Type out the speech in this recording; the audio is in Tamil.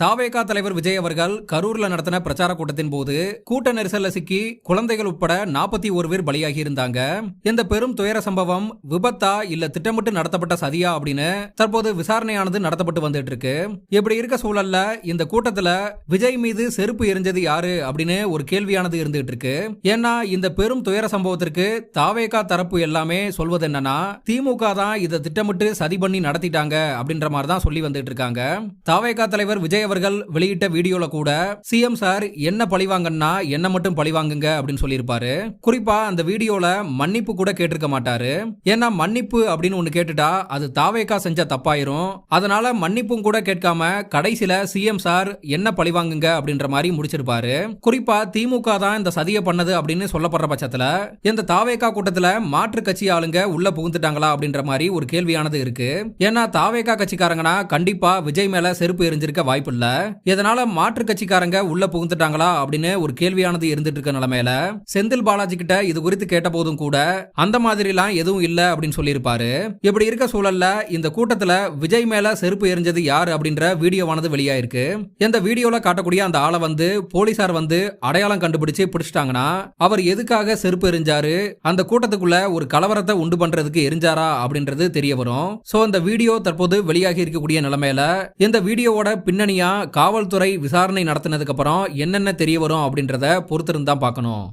தாவேகா தலைவர் விஜய் அவர்கள் கரூர்ல நடத்தின பிரச்சார கூட்டத்தின் போது கூட்ட நெரிசல்ல சிக்கி குழந்தைகள் உட்பட நாற்பத்தி ஒரு பேர் பலியாகி இருந்தாங்க இந்த பெரும் துயர சம்பவம் விபத்தா இல்ல திட்டமிட்டு நடத்தப்பட்ட சதியா அப்படின்னு தற்போது விசாரணையானது நடத்தப்பட்டு வந்துட்டு இருக்கு. இப்படி இருக்க சூழல்ல இந்த கூட்டத்துல விஜய் மீது செருப்பு எரிஞ்சது யாரு அப்படின்னு ஒரு கேள்வியானது இருந்துகிட்டு இருக்கு. ஏன்னா இந்த பெரும் துயர சம்பவத்திற்கு தாவேகா தரப்பு எல்லாமே சொல்வது என்னன்னா திமுக தான் இதை திட்டமிட்டு சதி பண்ணி நடத்திட்டாங்க அப்படின்ற மாதிரி தான் சொல்லி வந்துட்டு இருக்காங்க. தாவேகா தலைவர் விஜய் அவர்கள் வெளியிட்ட வீடியோல கூட சிஎம் சார் என்ன பழிவாங்கன்னா என்ன மட்டும் பழிவாங்குங்க அப்படின்னு சொல்லியிருப்பாரு. குறிப்பா அந்த வீடியோல மன்னிப்பு கூட கேட்டிருக்க மாட்டாரு. ஏன்னா மன்னிப்பு அப்படின்னு ஒண்ணு கேட்டுட்டா அது தாவேகா செஞ்ச தப்பாயிரும். அதனால மன்னிப்பும் கூட கேட்காம கடைசியில சிஎம் சார் என்ன பழிவாங்குங்க அப்படின்ற மாதிரி முடிச்சிருப்பாரு. குறிப்பா திமுக தான் இந்த சதியை பண்ணது அப்படின்னு சொல்லப்படுற பட்சத்துல இந்த தாவேக்கா கூட்டத்துல மாற்று கட்சி ஆளுங்க உள்ள புகுந்துட்டாங்களா? அப்படின்ற மாதிரி ஒரு கேள்வியானது இருக்கு. ஏன்னா தாவேகா கட்சிக்காரங்கன்னா கண்டிப்பா விஜய் மேல செருப்பு எரிஞ்சிருக்க வாய்ப்பு இல்ல இதனால மாற்று கட்சிக்காரங்க உள்ள புகுந்துட்டாங்களா? அப்படின்னு ஒரு கேள்வியானது இருந்துட்டு இருக்க நிலைமையில செந்தில் பாலாஜி கிட்ட இது குறித்து கேட்ட போதும் கூட அந்த மாதிரி எல்லாம் எதுவும் இல்ல அப்படின்னு சொல்லியிருப்பாரு. இப்படி இருக்க சூழல்ல இந்த கூட்டத்துல விஜய் மேல செருப்பு எரிஞ்சது யாரு அப்படின்ற வீடியோவானது வெளியாயிருக்கு. இந்த வீடியோல காட்டக்கூடிய அந்த ஆளை வந்து போலீசார் வந்து அடையாளம் கண்டுபிடிச்சு பிடிச்சிட்டாங்கன்னா அவர் எதுக்காக செருப்பு எரிஞ்சாரு? அந்த கூட்டத்துக்குள்ள ஒரு கலவரத்தை உண்டு பண்றதுக்கு எரிஞ்சாரா அப்படின்றது தெரிய வரும். சோ அந்த வீடியோ தற்போது வெளியாகி இருக்கக்கூடிய நிலைமையில இந்த வீடியோவோட பின்னணியா காவல்துறை விசாரணை நடத்தினதுக்கப்புறம் என்னென்ன தெரிய வரும் அப்படின்றத பொறுத்திருந்து தான் பார்க்கணும்.